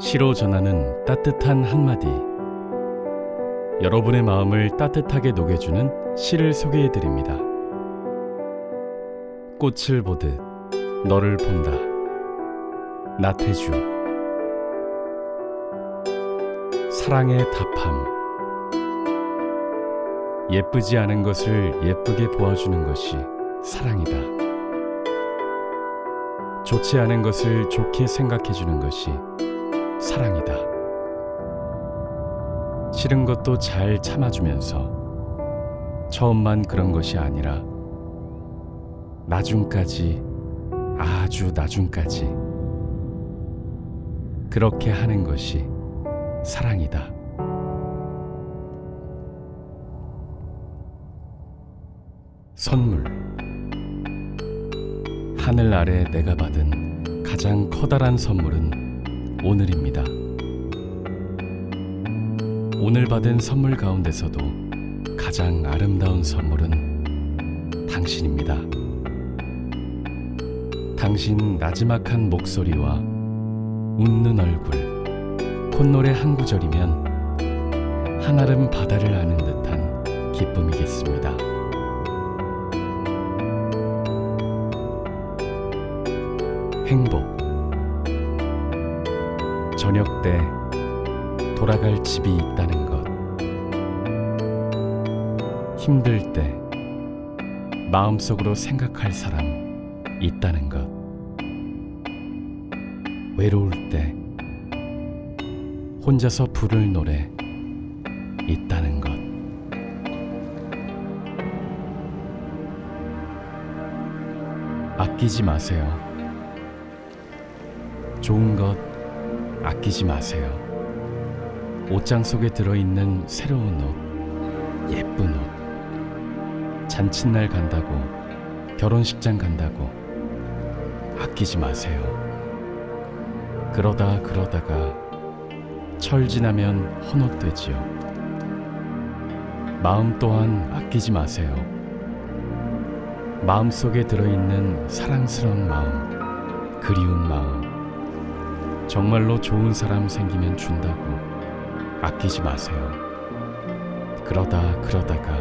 시로 전하는 따뜻한 한마디. 여러분의 마음을 따뜻하게 녹여주는 시를 소개해 드립니다. 꽃을 보듯 너를 본다. 나태주. 사랑의 답함. 예쁘지 않은 것을 예쁘게 보아주는 것이 사랑이다. 좋지 않은 것을 좋게 생각해 주는 것이 사랑이다. 싫은 것도 잘 참아주면서 처음만 그런 것이 아니라 나중까지 아주 나중까지 그렇게 하는 것이 사랑이다. 선물 하늘 아래 내가 받은 가장 커다란 선물은 오늘입니다. 오늘 받은 선물 가운데서도 가장 아름다운 선물은 당신입니다. 당신 나지막한 목소리와 웃는 얼굴, 콧노래 한 구절이면 한아름 바다를 아는 듯한 기쁨이겠습니다. 행복 저녁 때 돌아갈 집이 있다는 것. 힘들 때 마음속으로 생각할 사람 있다는 것. 외로울 때 혼자서 부를 노래 있다는 것. 아끼지 마세요. 좋은 것 아끼지 마세요. 옷장 속에 들어있는 새로운 옷, 예쁜 옷, 잔칫날 간다고, 결혼식장 간다고 아끼지 마세요. 그러다 그러다가 철 지나면 헌옷되지요. 마음 또한 아끼지 마세요. 마음 속에 들어있는 사랑스러운 마음, 그리운 마음, 정말로 좋은 사람 생기면 준다고 아끼지 마세요. 그러다 그러다가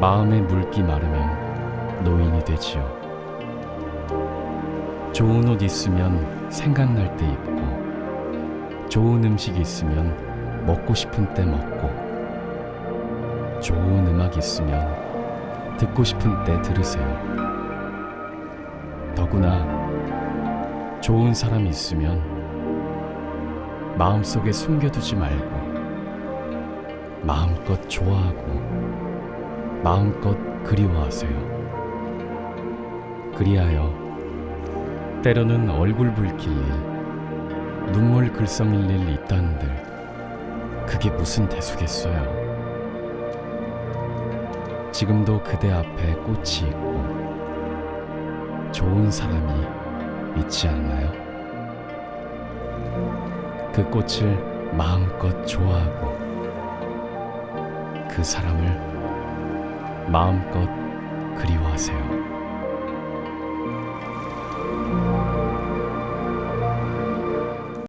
마음의 물기 마르면 노인이 되지요. 좋은 옷 있으면 생각날 때 입고, 좋은 음식 있으면 먹고 싶은 때 먹고, 좋은 음악 있으면 듣고 싶은 때 들으세요. 더구나 좋은 사람 있으면 마음속에 숨겨두지 말고 마음껏 좋아하고 마음껏 그리워하세요. 그리하여 때로는 얼굴 붉힐 일, 눈물 글썽일 일 있다는들 그게 무슨 대수겠어요. 지금도 그대 앞에 꽃이 있고 좋은 사람이 있지 않나요? 그 꽃을 마음껏 좋아하고 그 사람을 마음껏 그리워하세요.